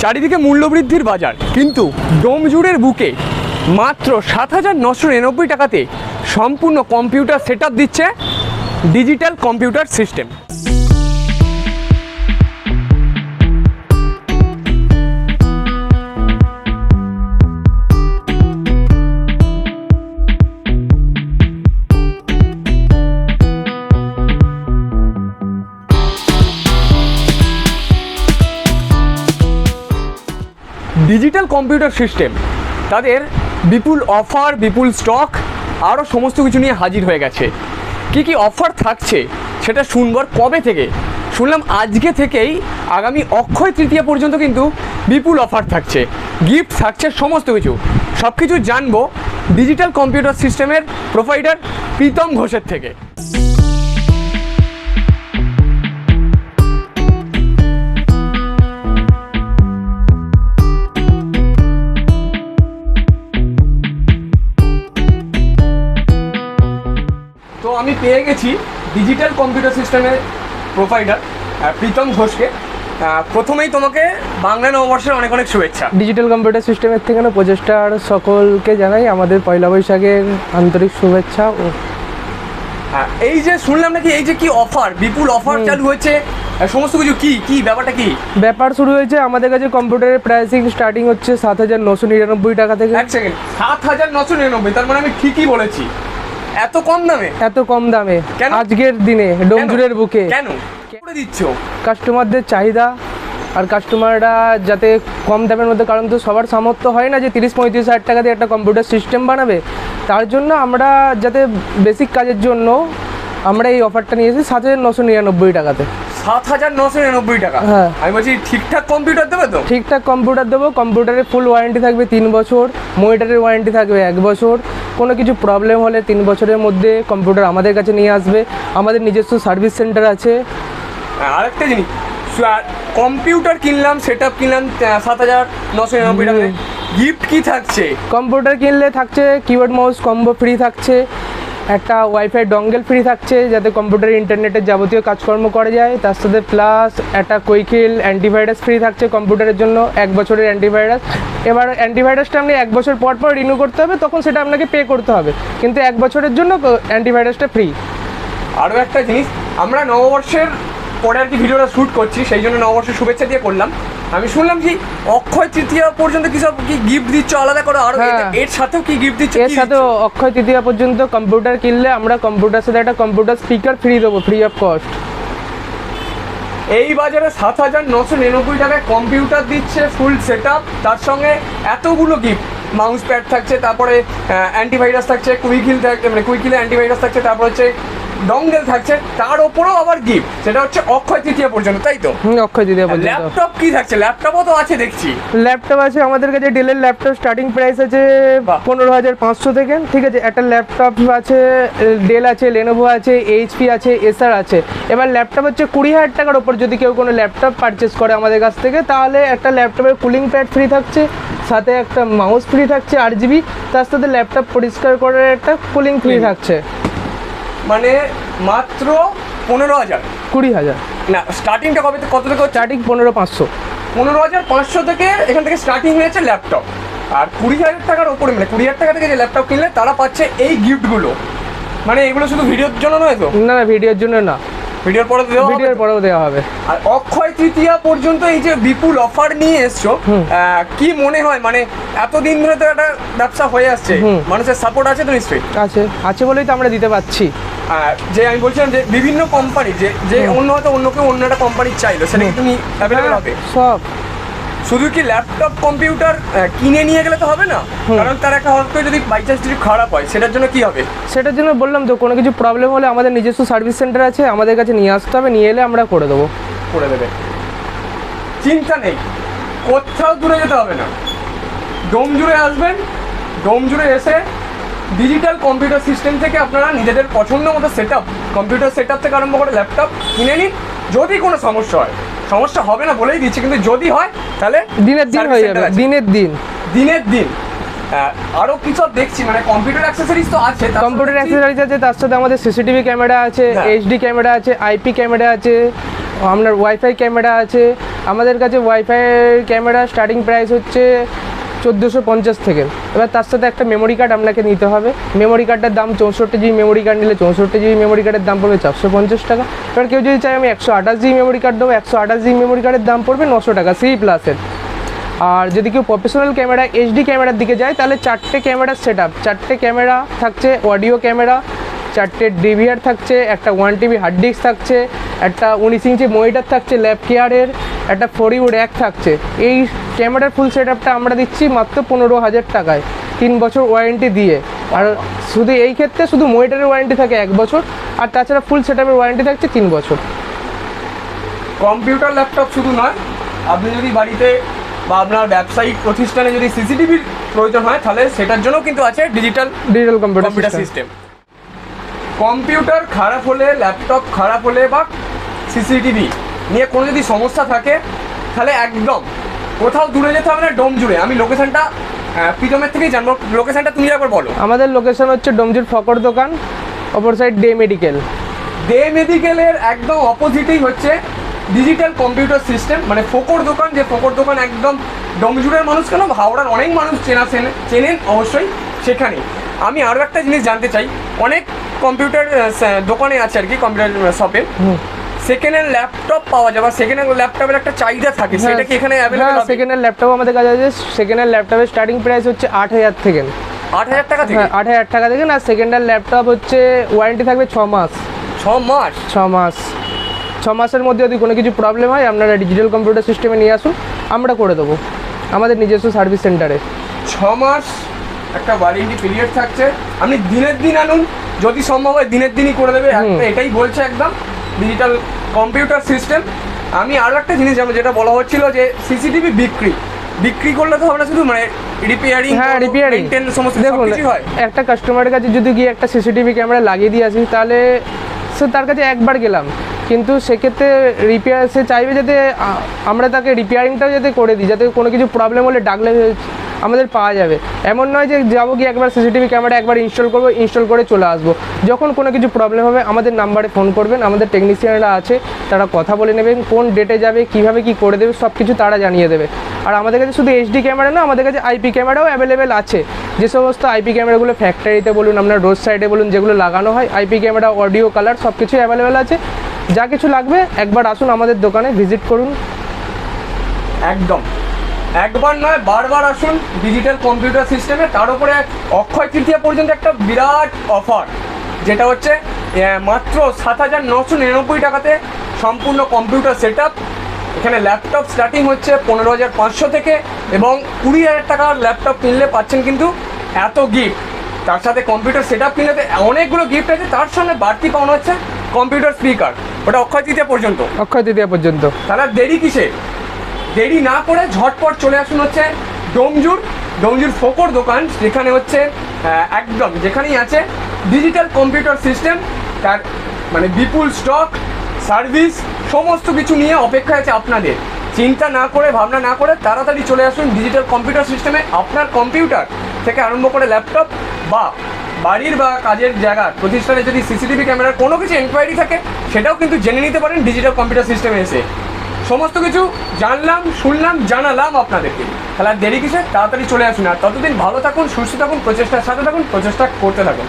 চারিদিকে মূল্যবৃদ্ধির বাজার। কিন্তু ডোমজুড়ের বুকে মাত্র সাত হাজার নশো টাকাতে সম্পূর্ণ কম্পিউটার সেট দিচ্ছে digital computer system. Digital computer system, তাদের বিপুল অফার, বিপুল স্টক, আরও সমস্ত কিছু নিয়ে হাজির হয়ে গেছে। কি কি অফার থাকছে সেটা শুনবার কবে থেকে? শুনলাম আজকে থেকেই আগামী অক্ষয় তৃতীয়া পর্যন্ত কিন্তু বিপুল অফার থাকছে। গিফট থাকছে সমস্ত কিছু। সব কিছু জানব ডিজিটাল কম্পিউটার সিস্টেমের প্রোভাইডার প্রীতম ঘোষের থেকে। আমি পেয়ে গেছি ডিজিটাল কম্পিউটার সিস্টেমের প্রোভাইডার প্রীতম ঘোষকে। প্রথমেই তোমাকে বাংলা নববর্ষের অনেক অনেক শুভেচ্ছা। ডিজিটাল কম্পিউটার সিস্টেমের থেকে না প্রচেষ্টার সকলকে জানাই আমাদের পয়লা বৈশাখের আন্তরিক শুভেচ্ছা ও হ্যাঁ, এই যে শুনলাম নাকি এই যে কি অফার বিপুল অফার চালু হয়েছে সমস্ত কিছু কি কি ব্যাপারটা কি? ব্যাপার শুরু হয়েছে আমাদের কাছে কম্পিউটারের প্রাইসিং স্টার্টিং হচ্ছে সাত হাজার নশো নিরানব্বই টাকা থেকে। এক সেকেন্ড সাত হাজার নশো নিরানব্বই তার মানে আমি ঠিকই বলেছি। এত কম দামে? এত কম দামে। কেন? আজকের দিনে ডোমজুরের বুকে। কেন? করে দিচ্ছ? কাস্টমারদের চাহিদা আর কাস্টমাররা যাতে কম দামের মধ্যে কারণ তো সবার সামর্থ্য হয় না যে তিরিশ পঁয়ত্রিশ হাজার টাকা দিয়ে একটা কম্পিউটার সিস্টেম বানাবে। তার জন্য আমরা যাতে বেসিক কাজের জন্য আমরা এই অফারটা নিয়েছি সাত হাজার নশো নিরানব্বই টাকাতে। সাত হাজার নশো নিরানব্বই টাকা? হ্যাঁ। আমি বলছি ঠিকঠাক কম্পিউটার দেবে তো? ঠিকঠাক কম্পিউটার দেবো। কম্পিউটারের ফুল ওয়ারেন্টি থাকবে তিন বছর মনিটারের ওয়ারেন্টি থাকবে এক বছর কোনো কিছু প্রবলেম হলে তিন বছরের মধ্যে কম্পিউটার আমাদের কাছে নিয়ে আসবে। আমাদের নিজস্ব সার্ভিস সেন্টার আছে। হ্যাঁ, আরেকটা জিনিস কম্পিউটার কিনলাম সেট আপ কিনলাম সাত হাজার নশো নিরানব্বই টাকা গিফট কি থাকছে? কম্পিউটার কিনলে থাকছে কিবোর্ড মাউস কম্বো ফ্রি থাকছে। একটা ওয়াইফাই ডঙ্গেল ফ্রি থাকছে যাতে কম্পিউটার ইন্টারনেটের যাবতীয় কাজকর্ম করা যায়। তার সাথে প্লাস একটা কুইকিল অ্যান্টিভাইরাস ফ্রি থাকছে কম্পিউটারের জন্য, এক বছরের অ্যান্টিভাইরাস এবার অ্যান্টিভাইরাসটা আপনি এক বছর পর পর রিনিউ করতে হবে, তখন সেটা আপনাকে পে করতে হবে। কিন্তু এক বছরের জন্য অ্যান্টিভাইরাসটা ফ্রি আরও একটা জিনিস, আমরা নববর্ষের পরে আর কি ভিডিওটা শ্যুট করছি সেই জন্য নববর্ষের শুভেচ্ছা দিয়ে করলাম। আমি শুনলাম কি অক্ষয় তৃতীয়া পর্যন্ত কি সব কি গিফট দিচ্ছ আলাদা করে আর? হ্যাঁ। এর সাথেও কি গিফট দিচ্ছ এর সাথে অক্ষয় তৃতীয়া পর্যন্ত কম্পিউটার কিনলে আমরা কম্পিউটার সাথে একটা কম্পিউটার স্পিকার ফ্রি দেবো ফ্রি অফ কস্ট এই বাজারে সাত হাজার নশো নিরানব্বই টাকায় কম্পিউটার দিচ্ছে ফুল সেট তার সঙ্গে এতগুলো গিফট মাউস প্যাড থাকছে তারপরে অ্যান্টিভাইরাস থাকছে কুইকিল থাকছে মানে কুইকিলে অ্যান্টিভাইরাস থাকছে তারপর হচ্ছে ডঙ্গেল থাকছে তার ওপরেও আবার গিফট সেটা হচ্ছে অক্ষয় তৃতীয়া পর্যন্ত তাই তো? অক্ষয় তৃতীয়া পর্যন্ত। ল্যাপটপ কি থাকছে? ল্যাপটপও তো আছে দেখছি। ল্যাপটপ আছে আমাদের কাছে ডেলের ল্যাপটপ স্টার্টিং প্রাইস আছে। পনেরো হাজার পাঁচশো থেকে ঠিক আছে? একটা ল্যাপটপ আছে ডেল আছে লেনোভো আছে এইচপি আছে এসার আছে। এবার ল্যাপটপ হচ্ছে কুড়ি হাজার টাকার ওপর যদি কেউ কোনো ল্যাপটপ পারচেস করে আমাদের কাছ থেকে তাহলে একটা ল্যাপটপের কুলিং প্যাড ফ্রি থাকছে সাথে একটা মাউস ফ্রি থাকছে আর জিবি তার সাথে ল্যাপটপ পরিষ্কার করার একটা কুলিং ফ্রি থাকছে। মানে মাত্র পনেরো হাজার। কুড়ি হাজার। না স্টার্টিংটা কবে কত থেকে স্টার্টিং পনেরো পাঁচশো। পনেরো হাজার পাঁচশো থেকে এখান থেকে স্টার্টিং হয়েছে ল্যাপটপ আর কুড়ি হাজার টাকার ওপরে মানে কুড়ি হাজার টাকা থেকে যে ল্যাপটপ কিনলে তারা পাচ্ছে এই গিফটগুলো মানে এগুলো শুধু ভিডিওর জন্য নয় তো? না না ভিডিওর জন্য না। ভিডিওর পরে দেওয়া ভিডিওর পরেও দেওয়া হবে। আর অক্ষয় তৃতীয়া পর্যন্ত এই যে বিপুল অফার নিয়ে এসছো কি মনে হয়? মানে এতদিন ধরে তো একটা ব্যবসা হয়ে আসছে। মানুষের সাপোর্ট আছে তো নিশ্চয়ই? আছে। আছে বলেই তো আমরা দিতে পারছি। আর যে আমি বলছিলাম যে বিভিন্ন কোম্পানি যে যে অন্য হয়তো অন্য কেউ অন্য একটা কোম্পানি চাইলো সেটা তুমি অ্যাভেলেবেল হবে? সব। শুধু কি ল্যাপটপ কম্পিউটার কিনে নিয়ে গেলে তো হবে না? কারণ তার একটা হয়তো যদি বাই চান্স যদি খারাপ হয় সেটার জন্য কি হবে? সেটার জন্য বললাম তো কোনো কিছু প্রবলেম হলে আমাদের নিজস্ব সার্ভিস সেন্টার আছে আমাদের কাছে নিয়ে আসতে হবে নিয়ে এলে আমরা করে দেবো। করে দেবে। চিন্তা নেই কোথাও দূরে যেতে হবে না। ডোম জুড়ে আসবেন ডোম জুড়ে এসে ডিজিটাল কম্পিউটার সিস্টেম থেকে আপনারা নিজেদের পছন্দ মতো set up computer set up থেকে আরম্ভ করে ল্যাপটপ কিনে নিন। যদি কোনো সমস্যা হয় সমস্যা হবে না বলেই দিচ্ছি কিন্তু যদি হয় তাহলে দিনের দিন হয়ে যাবে দিনের দিন। দিনের দিন। আরও দেখছি মানে কম্পিউটার অ্যাক্সেসরিজ তো আছে কম্পিউটার অ্যাক্সেসরিজ আছে তার সাথে আমাদের সিসিটিভি ক্যামেরা আছে। এইচডি ক্যামেরা আছে আইপি ক্যামেরা আছে আপনার ওয়াইফাই ক্যামেরা আছে। আমাদের কাছে ওয়াইফাই ক্যামেরা স্টার্টিং প্রাইস হচ্ছে চোদ্দোশো পঞ্চাশ থেকে। এবার তার সাথে একটা মেমোরি কার্ড আপনাকে নিতে হবে। মেমোরি কার্ডটার দাম চৌষট্টি জিবি মেমোরি কার্ড নিলে চৌষট্টি জিবি মেমোরি কার্ডের দাম পড়বে চারশো পঞ্চাশ টাকা। এবার কেউ যদি চায় আমি একশো আঠাশ জিবি মেমোরি কার্ড দেবো, একশো আঠাশ জিবি মেমোরি কার্ডের দাম পড়বে নশো টাকা সি প্লাসের আর যদি কেউ প্রফেশনাল ক্যামেরা এইচডি ক্যামেরার দিকে যায়, তাহলে চারটে ক্যামেরার সেট আপ চারটে ক্যামেরা থাকছে অডিও ক্যামেরা চারটে ডিভিআর থাকছে একটা ওয়ান টিভি হার্ড ডিস্ক থাকছে একটা উনিশ ইঞ্চি মনিটর থাকছে ল্যাব কেয়ারের একটা ফোর ইউ র্যাক থাকছে। এই ক্যামেরার ফুল সেট আপটা আমরা দিচ্ছি মাত্র পনেরো হাজার টাকায় তিন বছর ওয়ারেন্টি দিয়ে। আর শুধু এই ক্ষেত্রে শুধু মনিটরের ওয়ারেন্টি থাকে এক বছর আর তাছাড়া ফুল সেট আপের ওয়ারেন্টি থাকছে তিন বছর। কম্পিউটার ল্যাপটপ শুধু নয় আপনি যদি বাড়িতে বা আপনার ব্যবসায়িক প্রতিষ্ঠানে যদি সিসিটিভির প্রয়োজন হয় তাহলে সেটার জন্য কিন্তু আছে digital digital computer computer system computer খারাপ হলে ল্যাপটপ খারাপ হলে বা সিসিটিভি নিয়ে কোনো যদি সমস্যা থাকে তাহলে একদম কোথাও দূরে যেতে হবে না ডোম জুড়ে। আমি লোকেশনটা প্রীতমের থেকেই জানব। লোকেশনটা তুমি একবার বলো। আমাদের লোকেশন হচ্ছে ডোমজুর ফকর দোকান অপর সাইড ডে মেডিকেল। ডে মেডিকেলের একদম অপোজিটেই হচ্ছে ডিজিটাল কম্পিউটার সিস্টেম মানে ফোকর দোকান। যে ফোকর দোকান একদম ডমজুরের মানুষ কেন? হাওড়ার অনেক মানুষ চেনা চেনে- চেনেন অবশ্যই সেখানে। আমি আরও একটা জিনিস জানতে চাই। অনেক কম্পিউটার দোকানে আছে আর কি কম্পিউটার শপে। সেকেন্ড হ্যান্ড ল্যাপটপ পাওয়া যায় বা সেকেন্ড হ্যান্ড ল্যাপটপের একটা চাহিদা থাকে সেটা কি এখানে অ্যাভেলেবল হবে? সেকেন্ড হ্যান্ড ল্যাপটপ আমাদের কাছে আছে সেকেন্ড হ্যান্ড ল্যাপটপের স্টার্টিং প্রাইস হচ্ছে আট হাজার থেকে। আট হাজার টাকা থেকে? হ্যাঁ আট হাজার টাকা থেকে আর সেকেন্ড হ্যান্ড ল্যাপটপ হচ্ছে ওয়ারেন্টি থাকবে ছ মাস। ছ মাস? ছ মাস। ছ মাসের মধ্যে যদি কোনো কিছু প্রবলেম হয় আপনারা ডিজিটাল কম্পিউটার সিস্টেমে নিয়ে আসুন আমরা করে দেবো। আমাদের নিজস্ব সার্ভিস সেন্টারে ছ মাস একটা ওয়ারেন্টি পিরিয়ড থাকছে। আপনি দিনের দিন আনুন যদি সম্ভব হয় দিনের দিনই করে দেবে। এটাই বলছে একদম। ডিজিটাল কম্পিউটার সিস্টেম আমি আরও একটা জিনিস জানব যেটা বলা হচ্ছিল যে সিসিটিভি বিক্রি। বিক্রি করলে তো আমরা শুধু মানে রিপেয়ারিং হ্যাঁ রিপেয়ারিং সমস্ত দেখুন একটা কাস্টমারের কাছে যদি গিয়ে একটা সিসিটিভি ক্যামেরা লাগিয়ে দিয়ে আসি তাহলে সে তার কাছে একবার গেলাম। কিন্তু সেক্ষেত্রে রিপেয়ার সে চাইবে যাতে আমরা তাকে রিপেয়ারিংটাও যাতে করে দিই, যাতে কোনো কিছু প্রবলেম হলে ডাকলে আমাদের পাওয়া যাবে। এমন নয় যে যাব গিয়ে একবার সিসিটিভি ক্যামেরা একবার ইনস্টল করব ইনস্টল করে চলে আসব। যখন কোনো কিছু প্রবলেম হবে, আমাদের নাম্বারে ফোন করবেন, আমাদের টেকনিশিয়ানরা আছে, তারা কথা বলে নেবেন, কোন ডেটে যাবে, কীভাবে কি করে দেবে, সব কিছু তারা জানিয়ে দেবে। আর আমাদের কাছে শুধু এইচডি ক্যামেরা না, আমাদের কাছে আইপি ক্যামেরাও অ্যাভেলেবেল আছে। যে সমস্ত আইপি ক্যামেরাগুলো ফ্যাক্টরিতে বলুন আপনার রোড সাইডে বলুন, যেগুলো লাগানো হয় আইপি ক্যামেরা অডিও কালার সব কিছুই অ্যাভেলেবেল আছে। যা কিছু লাগবে, একবার আসুন আমাদের দোকানে ভিজিট করুন। একদম। একবার নয়, বারবার আসুন ডিজিটাল কম্পিউটার সিস্টেমে তার উপরে অক্ষয় তৃতীয়া পর্যন্ত একটা বিরাট অফার যেটা হচ্ছে মাত্র সাত হাজার নশো নিরানব্বই টাকাতে সম্পূর্ণ কম্পিউটার সেট এখানে ল্যাপটপ স্টার্টিং হচ্ছে পনেরো হাজার পাঁচশো থেকে এবং কুড়ি হাজার টাকার ল্যাপটপ কিনলে পাচ্ছেন কিন্তু এত গিফট তার সাথে কম্পিউটার সেট আপ কিনলে অনেকগুলো গিফট আছে, তার সঙ্গে বাড়তি পাওয়ানো হচ্ছে কম্পিউটার স্পিকার ওটা অক্ষয় তৃতীয়া পর্যন্ত। অক্ষয় তৃতীয়া পর্যন্ত। তাহলে দেরি কিসে? দেরি না করে ঝটপট চলে আসুন হচ্ছে ডোমজুর ডোমজুর ফোকর দোকান যেখানে হচ্ছে একদম যেখানেই আছে ডিজিটাল কম্পিউটার সিস্টেম তার মানে বিপুল স্টক সার্ভিস সমস্ত কিছু নিয়ে অপেক্ষা আছে আপনাদের। চিন্তা না করে ভাবনা না করে তাড়াতাড়ি চলে আসুন ডিজিটাল কম্পিউটার সিস্টেমে আপনার কম্পিউটার থেকে আরম্ভ করে ল্যাপটপ বা বাড়ির বা কাজের জায়গার প্রতিষ্ঠানে যদি সিসিটিভি ক্যামেরার কোনো কিছু এনকোয়ারি থাকে, সেটাও কিন্তু জেনে নিতে পারেন ডিজিটাল কম্পিউটার সিস্টেমে এসে। সমস্ত কিছু জানলাম, শুনলাম, জানালাম আপনাদেরকে। তাহলে আর দেরি কিসে তাড়াতাড়ি চলে আসুন। আর ততদিন ভালো থাকুন, সুস্থ থাকুন, প্রচেষ্টার সাথে থাকুন, প্রচেষ্টা করতে থাকুন।